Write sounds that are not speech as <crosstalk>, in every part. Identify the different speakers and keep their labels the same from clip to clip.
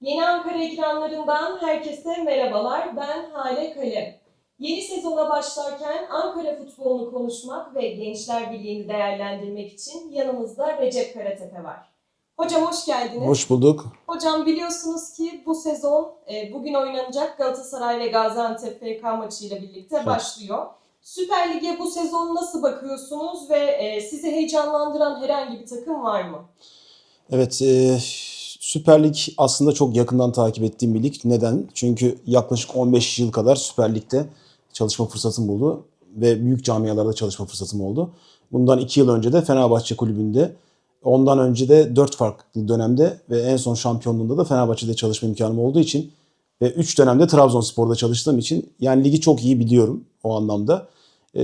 Speaker 1: Yeni Ankara ekranlarından herkese merhabalar. Ben Hale Kalem. Yeni sezona başlarken Ankara futbolunu konuşmak ve Gençler Birliği'ni değerlendirmek için yanımızda Recep Karatepe var. Hocam hoş geldiniz.
Speaker 2: Hoş bulduk.
Speaker 1: Hocam biliyorsunuz ki bu sezon e, bugün oynanacak Galatasaray ve Gaziantep FK maçıyla birlikte
Speaker 2: Evet.
Speaker 1: başlıyor. Süper Lig'e bu sezon nasıl bakıyorsunuz ve e, sizi heyecanlandıran herhangi bir takım var mı?
Speaker 2: Evet, e, Süper Lig aslında çok yakından takip ettiğim bir lig. Neden? Çünkü yaklaşık 15 yıl kadar Süper Lig'de çalışma fırsatım oldu ve büyük camialarda çalışma fırsatım oldu. Bundan 2 yıl önce de Fenerbahçe Kulübü'nde, ondan önce de 4 farklı dönemde ve en son şampiyonluğunda da Fenerbahçe'de çalışma imkanım olduğu için ve 3 dönemde Trabzonspor'da çalıştığım için yani ligi çok iyi biliyorum o anlamda. Ee,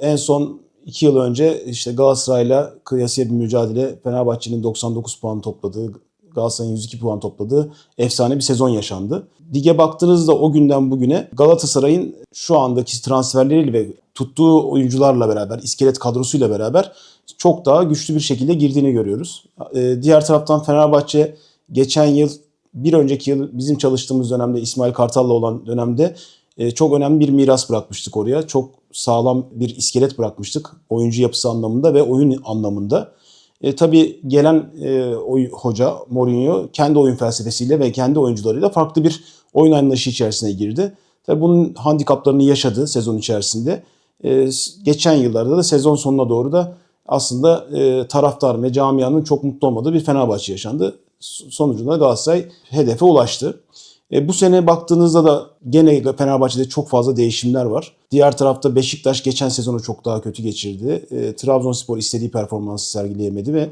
Speaker 2: en son 2 yıl önce işte Galatasaray'la kıyasıya bir mücadele Fenerbahçe'nin 99 puan topladığı, Galatasaray'ın 102 puan topladığı efsane bir sezon yaşandı. Lige baktığınızda o günden bugüne Galatasaray'ın şu andaki transferleriyle ve tuttuğu oyuncularla beraber, iskelet kadrosuyla beraber çok daha güçlü bir şekilde girdiğini görüyoruz. Ee, diğer taraftan Fenerbahçe geçen yıl, bir önceki yıl bizim çalıştığımız dönemde İsmail Kartal'la olan dönemde e, çok önemli bir miras bırakmıştık oraya. Çok sağlam bir iskelet bırakmıştık oyuncu yapısı anlamında ve oyun anlamında. E, tabii gelen e, oy, hoca Mourinho kendi oyun felsefesiyle ve kendi oyuncularıyla farklı bir oyun anlayışı içerisine girdi. Tabii bunun handikaplarını yaşadı sezon içerisinde. E, geçen yıllarda da sezon sonuna doğru da aslında e, taraftar ve camianın çok mutlu olmadığı bir Fenerbahçe yaşandı. Sonucunda Galatasaray hedefe ulaştı. E, bu sene baktığınızda da gene Fenerbahçe'de çok fazla değişimler var. Diğer tarafta Beşiktaş geçen sezonu çok daha kötü geçirdi. E, Trabzonspor istediği performansı sergileyemedi ve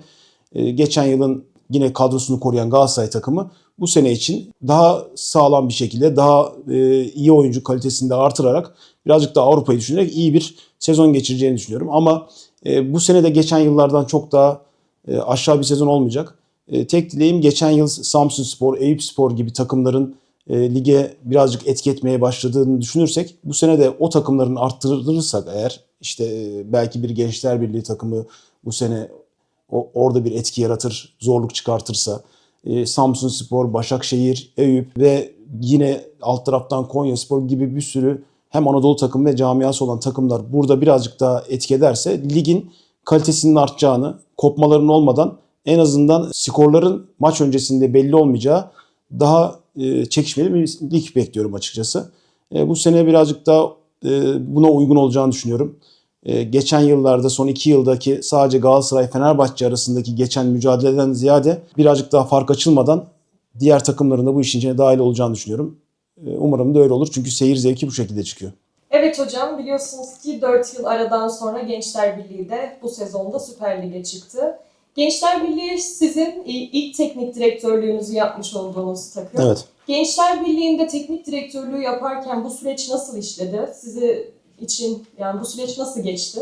Speaker 2: e, geçen yılın yine kadrosunu koruyan Galatasaray takımı bu sene için daha sağlam bir şekilde daha e, iyi oyuncu kalitesini de artırarak birazcık da Avrupa'yı düşünerek iyi bir sezon geçireceğini düşünüyorum. Ama e, bu sene de geçen yıllardan çok daha e, aşağı bir sezon olmayacak. E, tek dileğim geçen yıl Samsun Spor, Eyüp Spor gibi takımların e, lige birazcık etki etmeye başladığını düşünürsek bu sene de o takımların arttırırsak eğer işte e, belki bir Gençler Birliği takımı bu sene o, orada bir etki yaratır, zorluk çıkartırsa e, Samsun Spor, Başakşehir, Eyüp ve yine alt taraftan Konya Spor gibi bir sürü hem Anadolu takımı ve camiası olan takımlar burada birazcık daha etki ederse ligin kalitesinin artacağını, kopmaların olmadan en azından skorların maç öncesinde belli olmayacağı daha e, çekişmeli bir lig bekliyorum açıkçası. E, bu sene birazcık daha e, buna uygun olacağını düşünüyorum. Geçen yıllarda son iki yıldaki sadece Galatasaray-Fenerbahçe arasındaki geçen mücadeleden ziyade birazcık daha fark açılmadan diğer takımların da bu işin içine dahil olacağını düşünüyorum. Umarım da öyle olur çünkü seyir zevki bu şekilde çıkıyor.
Speaker 1: Evet hocam biliyorsunuz ki 4 yıl aradan sonra Gençler Birliği de bu sezonda Süper Lig'e çıktı. Gençler Birliği sizin ilk teknik direktörlüğünüzü yapmış olduğunuz takım.
Speaker 2: Evet.
Speaker 1: Gençler Birliği'nde teknik direktörlüğü yaparken bu süreç nasıl işledi? Sizi için yani bu süreç nasıl geçti?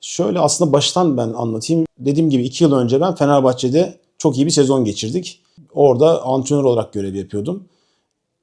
Speaker 2: Şöyle aslında baştan ben anlatayım. Dediğim gibi iki yıl önce ben Fenerbahçe'de çok iyi bir sezon geçirdik. Orada antrenör olarak görev yapıyordum.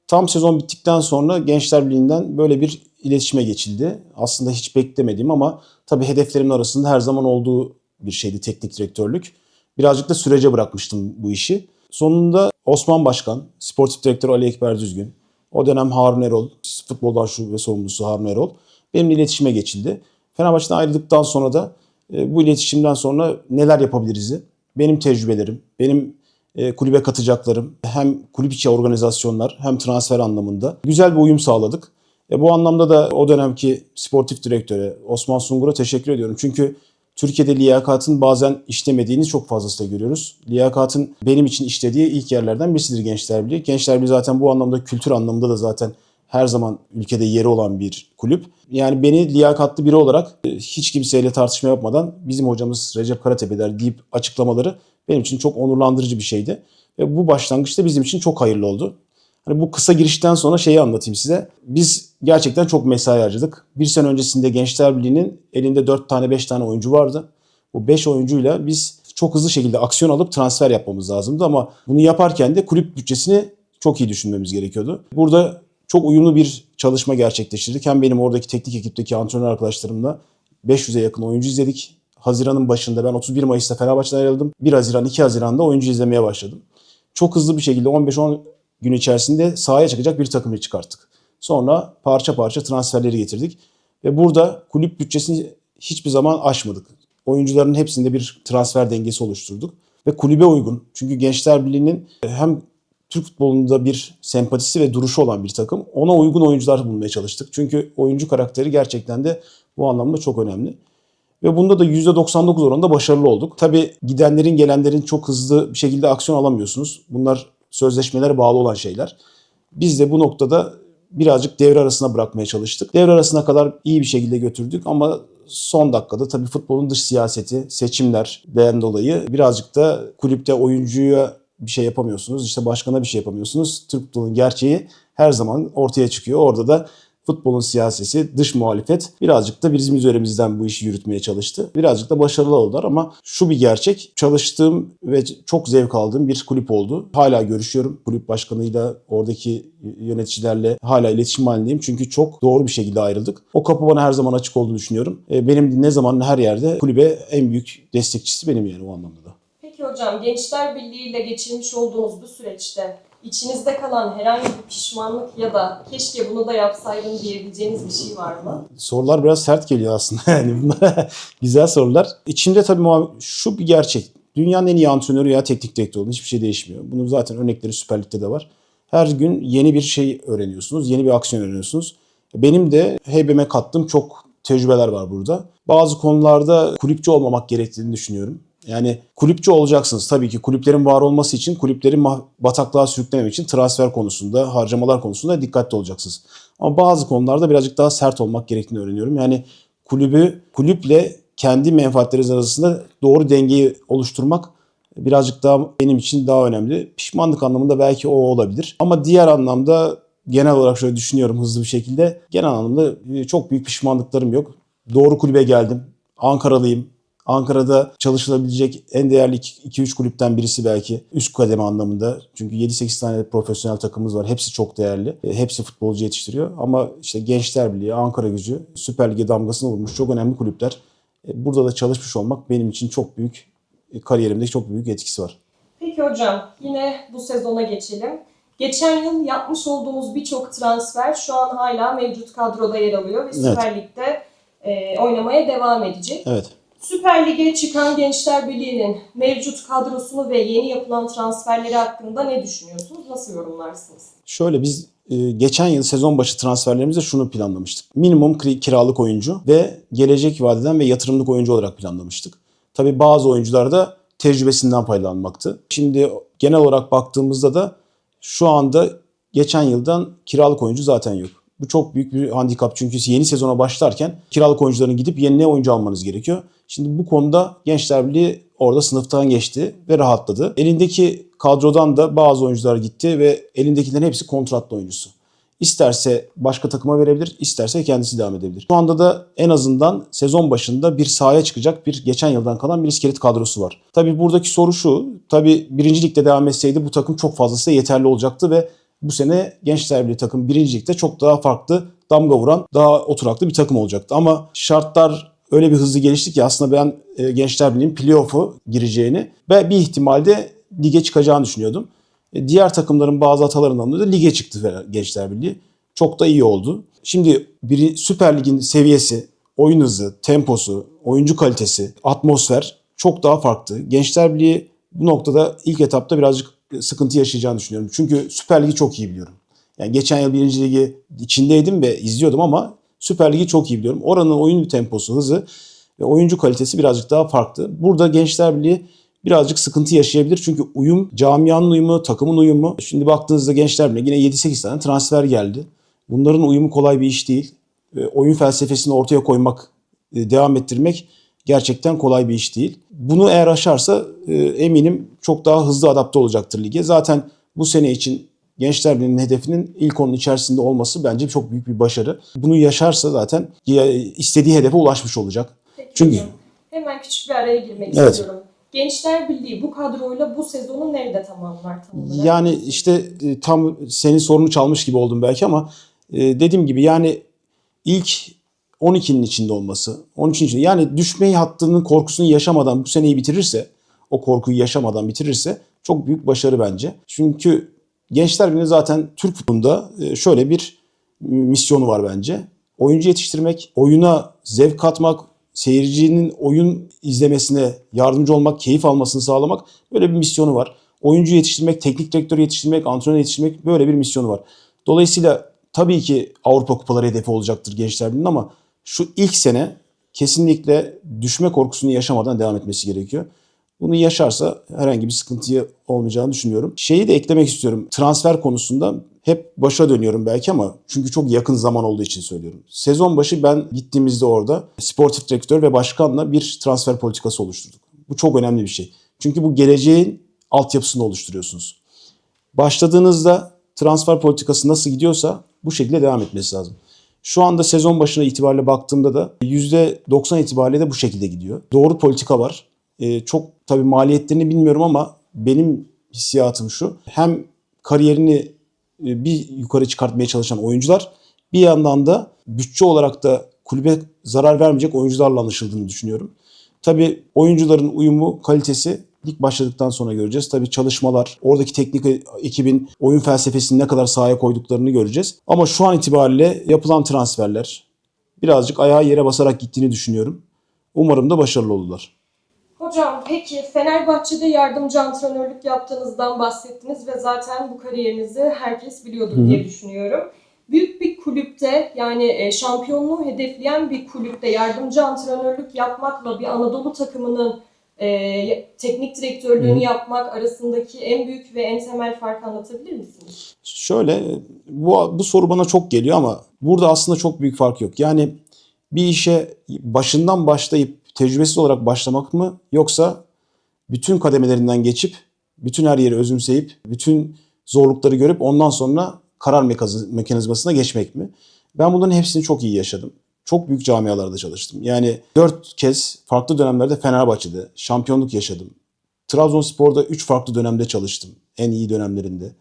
Speaker 2: Tam sezon bittikten sonra Gençler Birliği'nden böyle bir iletişime geçildi. Aslında hiç beklemediğim ama tabii hedeflerimin arasında her zaman olduğu bir şeydi teknik direktörlük. Birazcık da sürece bırakmıştım bu işi. Sonunda Osman Başkan, sportif direktör Ali Ekber Düzgün, o dönem Harun Erol, futboldan şube sorumlusu Harun Erol benimle iletişime geçildi. Fenerbahçe'den ayrıldıktan sonra da e, bu iletişimden sonra neler yapabiliriz? Benim tecrübelerim, benim e, kulübe katacaklarım, hem kulüp içi organizasyonlar hem transfer anlamında güzel bir uyum sağladık. E, bu anlamda da o dönemki sportif direktöre Osman Sungur'a teşekkür ediyorum. Çünkü Türkiye'de liyakatın bazen işlemediğini çok fazlasıyla görüyoruz. Liyakatın benim için işlediği ilk yerlerden birisidir Gençler Birliği. Gençler Birliği zaten bu anlamda kültür anlamında da zaten her zaman ülkede yeri olan bir kulüp. Yani beni liyakatlı biri olarak e, hiç kimseyle tartışma yapmadan bizim hocamız Recep Karatepe'ler deyip açıklamaları benim için çok onurlandırıcı bir şeydi. Ve bu başlangıçta bizim için çok hayırlı oldu. Hani bu kısa girişten sonra şeyi anlatayım size. Biz gerçekten çok mesai harcadık. Bir sene öncesinde Gençler Birliği'nin elinde 4 tane 5 tane oyuncu vardı. Bu 5 oyuncuyla biz çok hızlı şekilde aksiyon alıp transfer yapmamız lazımdı ama bunu yaparken de kulüp bütçesini çok iyi düşünmemiz gerekiyordu. Burada çok uyumlu bir çalışma gerçekleştirdik. Hem benim oradaki teknik ekipteki antrenör arkadaşlarımla 500'e yakın oyuncu izledik. Haziran'ın başında ben 31 Mayıs'ta Fenerbahçe'den ayrıldım. 1 Haziran, 2 Haziran'da oyuncu izlemeye başladım. çok hızlı bir şekilde 15-10 gün içerisinde sahaya çıkacak bir takımı çıkarttık. Sonra parça parça transferleri getirdik. Ve burada kulüp bütçesini hiçbir zaman aşmadık. Oyuncuların hepsinde bir transfer dengesi oluşturduk. Ve kulübe uygun. Çünkü Gençler Birliği'nin hem Türk futbolunda bir sempatisi ve duruşu olan bir takım. Ona uygun oyuncular bulmaya çalıştık. Çünkü oyuncu karakteri gerçekten de bu anlamda çok önemli. Ve bunda da %99 oranında başarılı olduk. Tabii gidenlerin gelenlerin çok hızlı bir şekilde aksiyon alamıyorsunuz. Bunlar sözleşmelere bağlı olan şeyler. Biz de bu noktada birazcık devre arasına bırakmaya çalıştık. Devre arasına kadar iyi bir şekilde götürdük ama son dakikada tabii futbolun dış siyaseti, seçimlerden dolayı birazcık da kulüpte oyuncuya bir şey yapamıyorsunuz. İşte başkana bir şey yapamıyorsunuz. Türk futbolunun gerçeği her zaman ortaya çıkıyor. Orada da futbolun siyasesi, dış muhalefet birazcık da bizim üzerimizden bu işi yürütmeye çalıştı. Birazcık da başarılı oldular ama şu bir gerçek. Çalıştığım ve çok zevk aldığım bir kulüp oldu. Hala görüşüyorum. Kulüp başkanıyla, oradaki yöneticilerle hala iletişim halindeyim. Çünkü çok doğru bir şekilde ayrıldık. O kapı bana her zaman açık olduğunu düşünüyorum. E, Benim ne zaman her yerde kulübe en büyük destekçisi benim yani o anlamda da.
Speaker 1: Peki hocam Gençler Birliği ile geçirmiş olduğunuz bu süreçte içinizde kalan herhangi bir pişmanlık ya da keşke bunu da yapsaydım diyebileceğiniz bir şey var mı?
Speaker 2: Sorular biraz sert geliyor aslında. <laughs> Yani bunlar <laughs> güzel sorular. İçimde tabii şu bir gerçek. Dünyanın en iyi antrenörü ya teknik direktörü. Hiçbir şey değişmiyor. Bunun zaten örnekleri Süper Lig'de de var. Her gün yeni bir şey öğreniyorsunuz. Yeni bir aksiyon öğreniyorsunuz. Benim de heybeme kattığım çok tecrübeler var burada. Bazı konularda kulüpçü olmamak gerektiğini düşünüyorum. Yani kulüpçü olacaksınız. Tabii ki kulüplerin var olması için, kulüplerin bataklığa sürüklememek için transfer konusunda, harcamalar konusunda dikkatli olacaksınız. Ama bazı konularda birazcık daha sert olmak gerektiğini öğreniyorum. Yani kulübü, kulüple kendi menfaatleriniz arasında doğru dengeyi oluşturmak birazcık daha benim için daha önemli. Pişmanlık anlamında belki o olabilir. Ama diğer anlamda genel olarak şöyle düşünüyorum hızlı bir şekilde. Genel anlamda e, çok büyük pişmanlıklarım yok. Doğru kulübe geldim. Ankaralıyım. Ankara'da çalışılabilecek en değerli 2-3 kulüpten birisi belki üst kademe anlamında. Çünkü 7-8 tane profesyonel takımımız var. Hepsi çok değerli. E, Hepsi futbolcu yetiştiriyor. Ama işte Gençler Birliği, Ankara Gücü Süper Lig'e damgasını vurmuş çok önemli kulüpler. E, Burada da çalışmış olmak benim için çok büyük, e, kariyerimde çok büyük etkisi var.
Speaker 1: Peki hocam yine bu sezona geçelim. Geçen yıl yapmış olduğumuz birçok transfer şu an hala mevcut kadroda yer alıyor ve Süper Lig'de e, oynamaya devam edecek.
Speaker 2: Evet.
Speaker 1: Süper Lig'e çıkan Gençler Birliği'nin mevcut kadrosunu ve yeni yapılan transferleri hakkında ne düşünüyorsunuz? Nasıl yorumlarsınız?
Speaker 2: Şöyle biz e, geçen yıl sezon başı transferlerimizde şunu planlamıştık. Minimum kiralık oyuncu ve gelecek vadeden ve yatırımlık oyuncu olarak planlamıştık. Tabii bazı oyuncular da tecrübesinden faydalanmaktı. Şimdi genel olarak baktığımızda da şu anda geçen yıldan kiralık oyuncu zaten yok. Bu çok büyük bir handikap çünkü yeni sezona başlarken kiralık oyuncuların gidip yeni oyuncu almanız gerekiyor. Şimdi bu konuda Gençler Birliği orada sınıftan geçti ve rahatladı. Elindeki kadrodan da bazı oyuncular gitti ve elindekilerin hepsi kontratlı oyuncusu. İsterse başka takıma verebilir, isterse kendisi devam edebilir. Şu anda da en azından sezon başında bir sahaya çıkacak bir geçen yıldan kalan bir iskelet kadrosu var. Tabii buradaki soru şu, tabii birinci ligde devam etseydi bu takım çok fazlası yeterli olacaktı ve bu sene Gençler Birliği takım birinci ligde çok daha farklı damga vuran, daha oturaklı bir takım olacaktı. Ama şartlar öyle bir hızlı gelişti ki aslında ben e, Gençler Birliği'nin playoff'u gireceğini ve bir ihtimalde lige çıkacağını düşünüyordum. E, Diğer takımların bazı hatalarından dolayı lige çıktı Gençler Birliği. Çok da iyi oldu. Şimdi bir Süper Lig'in seviyesi, oyun hızı, temposu, oyuncu kalitesi, atmosfer çok daha farklı. Gençler Birliği bu noktada ilk etapta birazcık sıkıntı yaşayacağını düşünüyorum. Çünkü Süper Lig'i çok iyi biliyorum. Yani geçen yıl birinci ligi içindeydim ve izliyordum ama Süper Lig'i çok iyi biliyorum. Oranın oyun temposu, hızı ve oyuncu kalitesi birazcık daha farklı. Burada Gençler Birliği birazcık sıkıntı yaşayabilir. Çünkü uyum, camianın uyumu, takımın uyumu. Şimdi baktığınızda Gençler Birliği yine 7-8 tane transfer geldi. Bunların uyumu kolay bir iş değil. Oyun felsefesini ortaya koymak, e, devam ettirmek gerçekten kolay bir iş değil. Bunu eğer aşarsa e, eminim çok daha hızlı adapte olacaktır lige. Zaten bu sene için Gençler Birliği'nin hedefinin ilk onun içerisinde olması bence çok büyük bir başarı. Bunu yaşarsa zaten istediği hedefe ulaşmış olacak.
Speaker 1: Peki
Speaker 2: Çünkü-
Speaker 1: hocam, hemen küçük bir araya girmek
Speaker 2: Evet.
Speaker 1: istiyorum. Gençler Birliği bu kadroyla bu sezonu nerede tamamlar tam olarak?
Speaker 2: Yani işte e, tam senin sorunu çalmış gibi oldum belki ama e, dediğim gibi yani ilk 12'nin içinde olması, 13'ün içinde yani düşmeyi hattının korkusunu yaşamadan bu seneyi bitirirse, o korkuyu yaşamadan bitirirse çok büyük başarı bence. Çünkü Gençler Birliği zaten Türk futbolunda e, şöyle bir misyonu var bence. Oyuncu yetiştirmek, oyuna zevk katmak, seyircinin oyun izlemesine yardımcı olmak, keyif almasını sağlamak böyle bir misyonu var. Oyuncu yetiştirmek, teknik direktör yetiştirmek, antrenör yetiştirmek böyle bir misyonu var. Dolayısıyla tabii ki Avrupa Kupaları hedefi olacaktır Gençler Birliği'nin ama şu ilk sene kesinlikle düşme korkusunu yaşamadan devam etmesi gerekiyor. Bunu yaşarsa herhangi bir sıkıntıya olmayacağını düşünüyorum. Şeyi de eklemek istiyorum. Transfer konusunda hep başa dönüyorum belki ama çünkü çok yakın zaman olduğu için söylüyorum. Sezon başı ben gittiğimizde orada sportif direktör ve başkanla bir transfer politikası oluşturduk. Bu çok önemli bir şey. Çünkü bu geleceğin altyapısını oluşturuyorsunuz. Başladığınızda transfer politikası nasıl gidiyorsa bu şekilde devam etmesi lazım. Şu anda sezon başına itibariyle baktığımda da %90 itibariyle de bu şekilde gidiyor. Doğru politika var. Ee, çok tabii maliyetlerini bilmiyorum ama benim hissiyatım şu. Hem kariyerini e, bir yukarı çıkartmaya çalışan oyuncular bir yandan da bütçe olarak da kulübe zarar vermeyecek oyuncularla anlaşıldığını düşünüyorum. Tabii oyuncuların uyumu, kalitesi lig başladıktan sonra göreceğiz. Tabii çalışmalar, oradaki teknik ekibin oyun felsefesini ne kadar sahaya koyduklarını göreceğiz. Ama şu an itibariyle yapılan transferler birazcık ayağı yere basarak gittiğini düşünüyorum. Umarım da başarılı olurlar.
Speaker 1: Hocam peki Fenerbahçe'de yardımcı antrenörlük yaptığınızdan bahsettiniz ve zaten bu kariyerinizi herkes biliyordur
Speaker 2: Hı hı.
Speaker 1: diye düşünüyorum. Büyük bir kulüpte yani e, şampiyonluğu hedefleyen bir kulüpte yardımcı antrenörlük yapmakla bir Anadolu takımının e, teknik direktörlüğünü
Speaker 2: Hı
Speaker 1: yapmak arasındaki en büyük ve en temel farkı anlatabilir misiniz?
Speaker 2: Şöyle bu, bu soru bana çok geliyor ama burada aslında çok büyük fark yok. Yani bir işe başından başlayıp tecrübesiz olarak başlamak mı yoksa bütün kademelerinden geçip bütün her yeri özümseyip bütün zorlukları görüp ondan sonra karar mekanizmasına geçmek mi? Ben bunların hepsini çok iyi yaşadım. Çok büyük camialarda çalıştım. Yani dört kez farklı dönemlerde Fenerbahçe'de şampiyonluk yaşadım. Trabzonspor'da üç farklı dönemde çalıştım. En iyi dönemlerinde.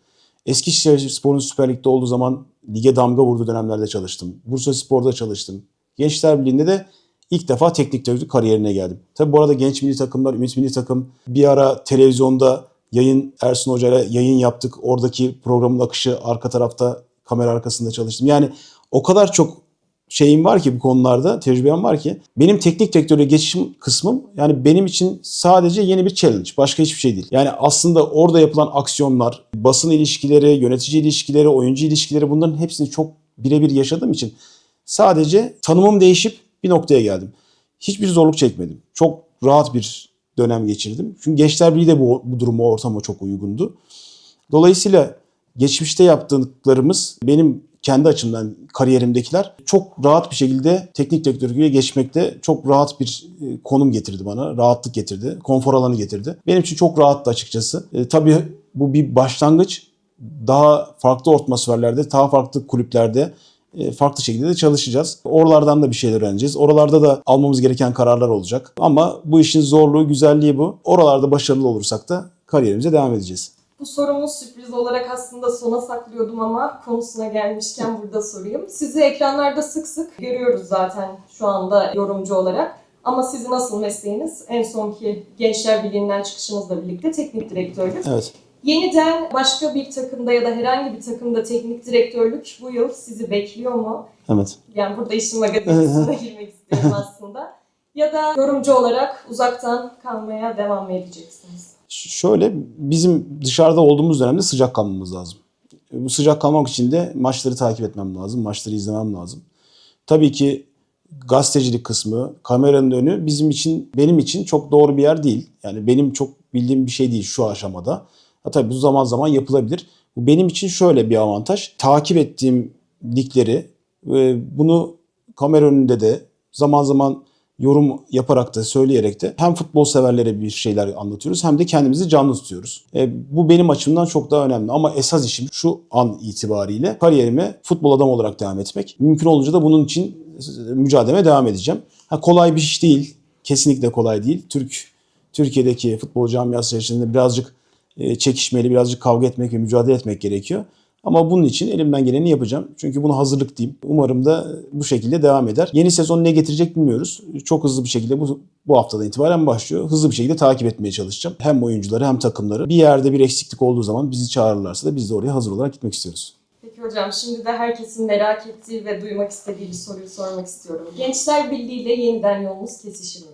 Speaker 2: Eskişehirspor'un Süper Lig'de olduğu zaman lige damga vurduğu dönemlerde çalıştım. Bursa Spor'da çalıştım. Gençler Birliği'nde de ilk defa teknik direktörlük kariyerine geldim. Tabi bu arada genç milli takımlar, ümit milli takım bir ara televizyonda yayın Ersun Hoca'yla yayın yaptık. Oradaki programın akışı arka tarafta kamera arkasında çalıştım. Yani o kadar çok şeyim var ki bu konularda, tecrübem var ki benim teknik direktöre geçişim kısmım yani benim için sadece yeni bir challenge. Başka hiçbir şey değil. Yani aslında orada yapılan aksiyonlar, basın ilişkileri, yönetici ilişkileri, oyuncu ilişkileri bunların hepsini çok birebir yaşadığım için sadece tanımım değişip bir noktaya geldim. Hiçbir zorluk çekmedim. Çok rahat bir dönem geçirdim. Çünkü Gençler Birliği de bu, bu duruma, ortama çok uygundu. Dolayısıyla geçmişte yaptıklarımız benim kendi açımdan kariyerimdekiler çok rahat bir şekilde teknik direktörlüğe geçmekte çok rahat bir e, konum getirdi bana. Rahatlık getirdi. Konfor alanı getirdi. Benim için çok rahattı açıkçası. E, tabii bu bir başlangıç. Daha farklı atmosferlerde, daha farklı kulüplerde e, farklı şekilde de çalışacağız. Oralardan da bir şeyler öğreneceğiz. Oralarda da almamız gereken kararlar olacak. Ama bu işin zorluğu, güzelliği bu. Oralarda başarılı olursak da kariyerimize devam edeceğiz.
Speaker 1: Bu sorumu sürpriz olarak aslında sona saklıyordum ama konusuna gelmişken burada sorayım. Sizi ekranlarda sık sık görüyoruz zaten şu anda yorumcu olarak. Ama sizin asıl mesleğiniz en sonki Gençler Birliği'nden çıkışınızla birlikte teknik direktörlük.
Speaker 2: Evet.
Speaker 1: Yeniden başka bir takımda ya da herhangi bir takımda teknik direktörlük bu yıl sizi bekliyor mu?
Speaker 2: Evet.
Speaker 1: Yani burada işin magazinesine <laughs> girmek istiyorum aslında. Ya da yorumcu olarak uzaktan kalmaya devam mı edeceksiniz?
Speaker 2: Şöyle bizim dışarıda olduğumuz dönemde sıcak kalmamız lazım. Bu sıcak kalmak için de maçları takip etmem lazım. Maçları izlemem lazım. Tabii ki gazetecilik kısmı, kameranın önü bizim için, benim için çok doğru bir yer değil. Yani benim çok bildiğim bir şey değil şu aşamada. Ha tabii bu zaman zaman yapılabilir. Bu benim için şöyle bir avantaj. Takip ettiğim ligleri ve bunu kamera önünde de zaman zaman yorum yaparak da söyleyerek de hem futbol severlere bir şeyler anlatıyoruz hem de kendimizi canlı tutuyoruz. E, bu benim açımdan çok daha önemli ama esas işim şu an itibariyle kariyerime futbol adam olarak devam etmek. Mümkün olunca da bunun için mücadeleme devam edeceğim. Ha, kolay bir iş değil. Kesinlikle kolay değil. Türk Türkiye'deki futbol camiası içerisinde birazcık e, çekişmeli, birazcık kavga etmek ve mücadele etmek gerekiyor. Ama bunun için elimden geleni yapacağım. Çünkü bunu hazırlıklıyım. Umarım da bu şekilde devam eder. Yeni sezon ne getirecek bilmiyoruz. Çok hızlı bir şekilde bu, bu haftadan itibaren başlıyor. Hızlı bir şekilde takip etmeye çalışacağım. Hem oyuncuları hem takımları. Bir yerde bir eksiklik olduğu zaman bizi çağırırlarsa da biz de oraya hazır olarak gitmek istiyoruz.
Speaker 1: Peki hocam şimdi de herkesin merak ettiği ve duymak istediği bir soruyu sormak istiyorum. Gençler Birliği ile yeniden yolunuz kesişir mi?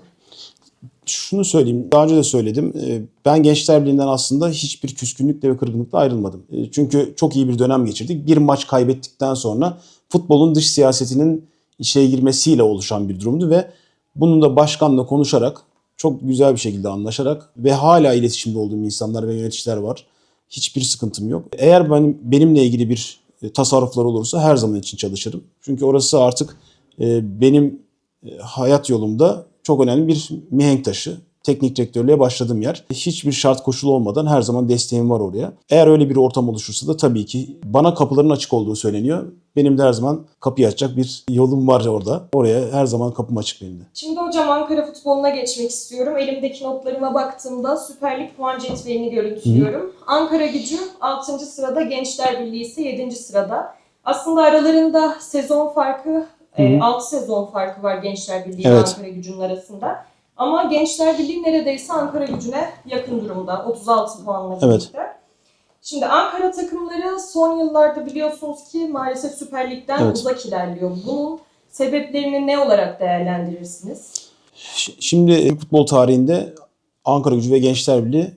Speaker 2: Şunu söyleyeyim, daha önce de söyledim. Ee, Ben Gençler Birliği'nden aslında hiçbir küskünlükle ve kırgınlıkla ayrılmadım. Ee, Çünkü çok iyi bir dönem geçirdik. Bir maç kaybettikten sonra futbolun dış siyasetinin içine girmesiyle oluşan bir durumdu ve bunun da başkanla konuşarak, çok güzel bir şekilde anlaşarak ve hala iletişimde olduğum insanlar ve yöneticiler var. Hiçbir sıkıntım yok. Eğer benim, benimle ilgili bir e, tasarruflar olursa her zaman için çalışırım. Çünkü orası artık e, benim e, hayat yolumda çok önemli bir mihenk taşı. Teknik direktörlüğe başladığım yer. Hiçbir şart koşulu olmadan her zaman desteğim var oraya. Eğer öyle bir ortam oluşursa da tabii ki bana kapıların açık olduğu söyleniyor. Benim de her zaman kapıyı açacak bir yolum var orada. Oraya her zaman kapım açık benim de.
Speaker 1: Şimdi hocam Ankara futboluna geçmek istiyorum. Elimdeki notlarıma baktığımda Süper Lig puan cetvelini görüntülüyorum. Ankara gücü 6. sırada, Gençler Birliği ise 7. sırada. Aslında aralarında sezon farkı,
Speaker 2: Hı hı.
Speaker 1: 6 sezon farkı var Gençler Birliği ile
Speaker 2: Evet.
Speaker 1: Ankara gücünün arasında. Ama Gençler Birliği neredeyse Ankara gücüne yakın durumda. 36 puanla
Speaker 2: Evet.
Speaker 1: birlikte. Şimdi Ankara takımları son yıllarda biliyorsunuz ki maalesef Süper Lig'den
Speaker 2: Evet.
Speaker 1: uzak ilerliyor. Bunun sebeplerini ne olarak değerlendirirsiniz?
Speaker 2: Şimdi futbol tarihinde Ankara Gücü ve Gençler Birliği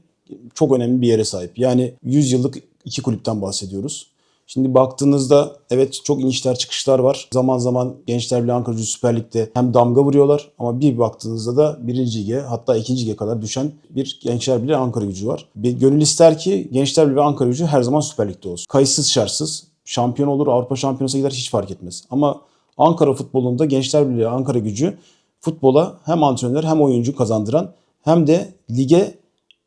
Speaker 2: çok önemli bir yere sahip. Yani 100 yıllık iki kulüpten bahsediyoruz. Şimdi baktığınızda evet çok inişler çıkışlar var. Zaman zaman Gençler Birliği Ankara Süper Lig'de hem damga vuruyorlar ama bir baktığınızda da birinci lige hatta ikinci lige kadar düşen bir Gençler Birliği Ankara Gücü var. Bir gönül ister ki Gençler ve Ankara Gücü her zaman Süper Lig'de olsun. Kayıtsız şartsız şampiyon olur Avrupa Şampiyonası'na gider hiç fark etmez. Ama Ankara futbolunda Gençler Birliği Ankara Gücü futbola hem antrenör hem oyuncu kazandıran hem de lige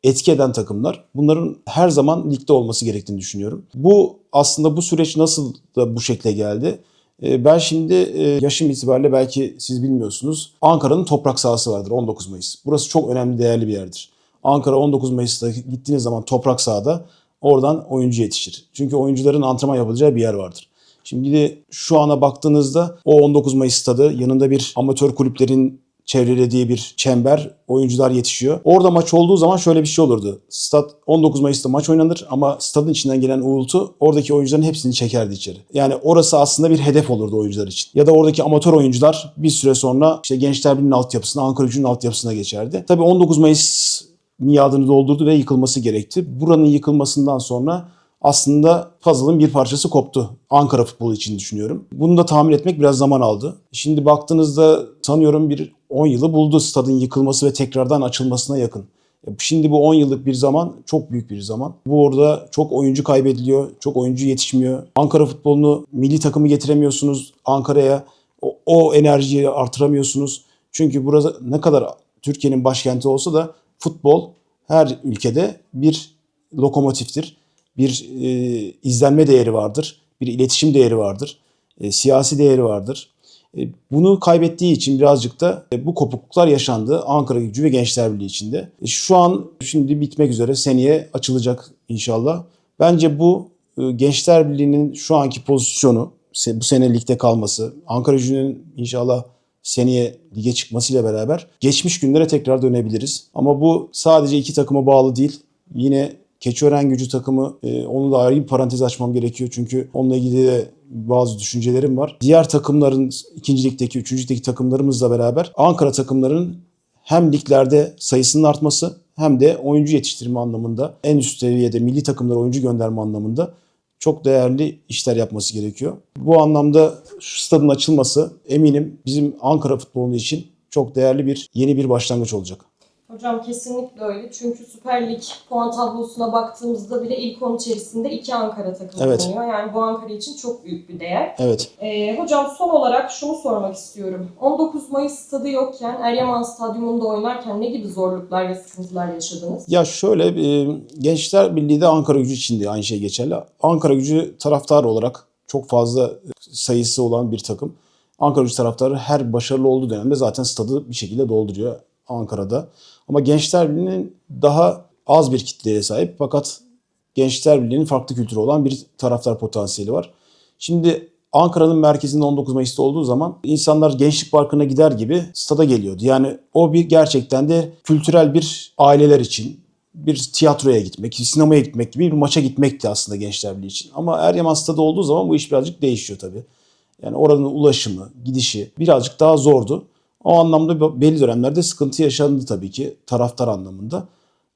Speaker 2: etki eden takımlar. Bunların her zaman ligde olması gerektiğini düşünüyorum. Bu aslında bu süreç nasıl da bu şekle geldi? Ee, Ben şimdi e, yaşım itibariyle belki siz bilmiyorsunuz. Ankara'nın toprak sahası vardır 19 Mayıs. Burası çok önemli, değerli bir yerdir. Ankara 19 Mayıs'ta gittiğiniz zaman toprak sahada oradan oyuncu yetişir. Çünkü oyuncuların antrenman yapacağı bir yer vardır. Şimdi şu ana baktığınızda o 19 Mayıs stadı yanında bir amatör kulüplerin çevrelediği bir çember oyuncular yetişiyor. Orada maç olduğu zaman şöyle bir şey olurdu. Stat 19 Mayıs'ta maç oynanır ama stadın içinden gelen uğultu oradaki oyuncuların hepsini çekerdi içeri. Yani orası aslında bir hedef olurdu oyuncular için. Ya da oradaki amatör oyuncular bir süre sonra işte Gençler Birliği'nin altyapısına, Ankara Gücü'nün altyapısına geçerdi. Tabii 19 Mayıs miadını doldurdu ve yıkılması gerekti. Buranın yıkılmasından sonra aslında puzzle'ın bir parçası koptu. Ankara futbolu için düşünüyorum. Bunu da tahmin etmek biraz zaman aldı. Şimdi baktığınızda sanıyorum bir 10 yılı buldu stadın yıkılması ve tekrardan açılmasına yakın. E, Şimdi bu 10 yıllık bir zaman çok büyük bir zaman. Bu orada çok oyuncu kaybediliyor, çok oyuncu yetişmiyor. Ankara futbolunu milli takımı getiremiyorsunuz Ankara'ya. O, o enerjiyi artıramıyorsunuz. Çünkü burası ne kadar Türkiye'nin başkenti olsa da futbol her ülkede bir lokomotiftir. Bir e, izlenme değeri vardır. Bir iletişim değeri vardır. e, siyasi değeri vardır. E, bunu kaybettiği için birazcık da e, bu kopukluklar yaşandı Ankara Gücü ve Gençler Birliği içinde. E, şu an şimdi bitmek üzere seneye açılacak inşallah. Bence bu e, Gençler Birliği'nin şu anki pozisyonu, se- bu sene ligde kalması, Ankara Gücü'nün inşallah seneye lige çıkmasıyla beraber geçmiş günlere tekrar dönebiliriz. Ama bu sadece iki takıma bağlı değil. Yine Keçiören gücü takımı e, onu da ayrı bir parantez açmam gerekiyor. Çünkü onunla ilgili de bazı düşüncelerim var. Diğer takımların ikinci ligdeki, üçüncü ligdeki takımlarımızla beraber Ankara takımlarının hem liglerde sayısının artması hem de oyuncu yetiştirme anlamında en üst seviyede milli takımlara oyuncu gönderme anlamında çok değerli işler yapması gerekiyor. Bu anlamda şu stadın açılması eminim bizim Ankara futbolu için çok değerli bir yeni bir başlangıç olacak.
Speaker 1: Hocam kesinlikle öyle. Çünkü Süper Lig puan tablosuna baktığımızda bile ilk 10 içerisinde iki Ankara takımı
Speaker 2: Evet.
Speaker 1: bulunuyor. Yani bu Ankara için çok büyük bir değer.
Speaker 2: Evet.
Speaker 1: Ee, hocam son olarak şunu sormak istiyorum. 19 Mayıs stadı yokken Eryaman Stadyumunda oynarken ne gibi zorluklar ve sıkıntılar yaşadınız?
Speaker 2: Ya şöyle e, Gençler Birliği de Ankara Gücü için de aynı şey geçerli. Ankara Gücü taraftar olarak çok fazla sayısı olan bir takım. Ankara Gücü taraftarı her başarılı olduğu dönemde zaten stadı bir şekilde dolduruyor Ankara'da. Ama Gençler Birliği'nin daha az bir kitleye sahip fakat Gençler Birliği'nin farklı kültürü olan bir taraftar potansiyeli var. Şimdi Ankara'nın merkezinde 19 Mayıs'ta olduğu zaman insanlar Gençlik Parkı'na gider gibi stada geliyordu. Yani o bir gerçekten de kültürel bir aileler için bir tiyatroya gitmek, sinemaya gitmek gibi bir maça gitmekti aslında Gençler Birliği için. Ama Eryaman stadı olduğu zaman bu iş birazcık değişiyor tabii. Yani oranın ulaşımı, gidişi birazcık daha zordu. O anlamda belli dönemlerde sıkıntı yaşandı tabii ki taraftar anlamında.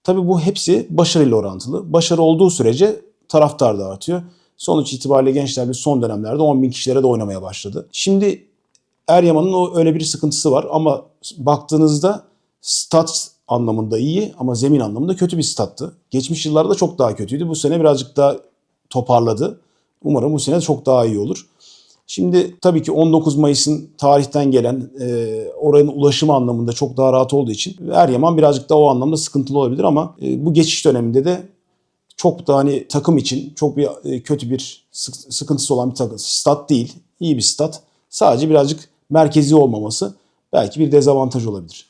Speaker 2: Tabii bu hepsi başarıyla orantılı. Başarı olduğu sürece taraftar da artıyor. Sonuç itibariyle Gençler Birliği son dönemlerde 10 bin kişilere de oynamaya başladı. Şimdi Eryaman'ın o öyle bir sıkıntısı var ama baktığınızda stat anlamında iyi ama zemin anlamında kötü bir stattı. Geçmiş yıllarda çok daha kötüydü. Bu sene birazcık daha toparladı. Umarım bu sene çok daha iyi olur. Şimdi tabii ki 19 Mayıs'ın tarihten gelen e, oranın ulaşımı anlamında çok daha rahat olduğu için Eryaman birazcık daha o anlamda sıkıntılı olabilir ama e, bu geçiş döneminde de çok da hani takım için çok bir e, kötü bir sık- sıkıntısı olan bir takım. Stat değil, iyi bir stat. Sadece birazcık merkezi olmaması belki bir dezavantaj olabilir.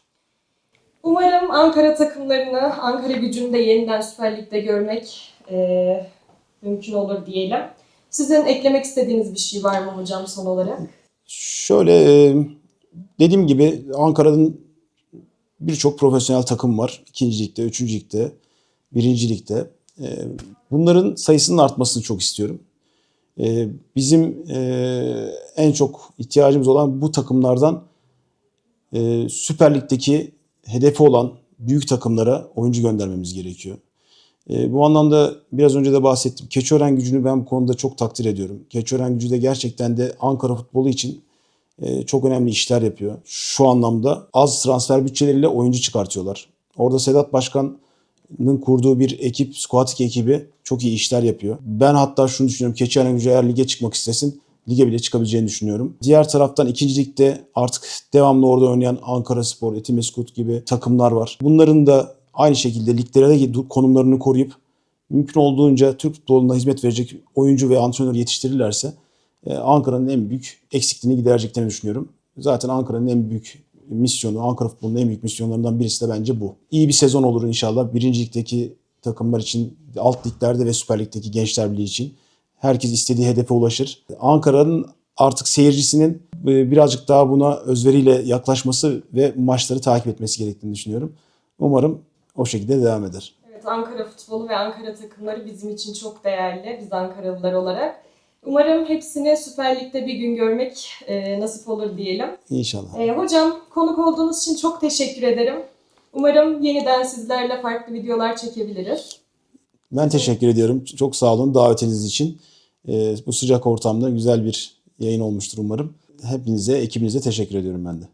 Speaker 1: Umarım Ankara takımlarını, Ankara gücünü de yeniden Süper Lig'de görmek eee, mümkün olur diyelim. Sizin eklemek istediğiniz bir şey var mı hocam son olarak?
Speaker 2: Şöyle e, dediğim gibi Ankara'nın birçok profesyonel takım var. İkinci ligde, üçüncü ligde, birinci ligde. E, Bunların sayısının artmasını çok istiyorum. E, Bizim en çok ihtiyacımız olan bu takımlardan Süper Lig'deki hedefi olan büyük takımlara oyuncu göndermemiz gerekiyor. E, bu anlamda biraz önce de bahsettim. Keçiören gücünü ben bu konuda çok takdir ediyorum. Keçiören gücü de gerçekten de Ankara futbolu için e, çok önemli işler yapıyor. Şu anlamda az transfer bütçeleriyle oyuncu çıkartıyorlar. Orada Sedat Başkan'ın kurduğu bir ekip, Squatik ekibi çok iyi işler yapıyor. Ben hatta şunu düşünüyorum. Keçiören gücü eğer lige çıkmak istesin lige bile çıkabileceğini düşünüyorum. Diğer taraftan ikinci ligde artık devamlı orada oynayan Ankara Spor, Etimeskut gibi takımlar var. Bunların da aynı şekilde liglere de konumlarını koruyup mümkün olduğunca Türk futboluna hizmet verecek oyuncu ve antrenör yetiştirirlerse e, Ankara'nın en büyük eksikliğini gidereceklerini düşünüyorum. Zaten Ankara'nın en büyük misyonu, Ankara futbolunun en büyük misyonlarından birisi de bence bu. İyi bir sezon olur inşallah. Birinci ligdeki takımlar için, alt liglerde ve Süper Lig'deki Gençler Birliği için. Herkes istediği hedefe ulaşır. Ankara'nın artık seyircisinin e, birazcık daha buna özveriyle yaklaşması ve maçları takip etmesi gerektiğini düşünüyorum. Umarım o şekilde devam eder.
Speaker 1: Evet, Ankara futbolu ve Ankara takımları bizim için çok değerli, biz Ankaralılar olarak. Umarım hepsini Süper Lig'de bir gün görmek eee, nasip olur diyelim.
Speaker 2: İnşallah.
Speaker 1: Eee, hocam, konuk olduğunuz için çok teşekkür ederim. Umarım yeniden sizlerle farklı videolar çekebiliriz.
Speaker 2: Ben teşekkür ediyorum. Çok sağ olun davetiniz için. Ee, bu sıcak ortamda güzel bir yayın olmuştur umarım. Hepinize, ekibinize teşekkür ediyorum ben de.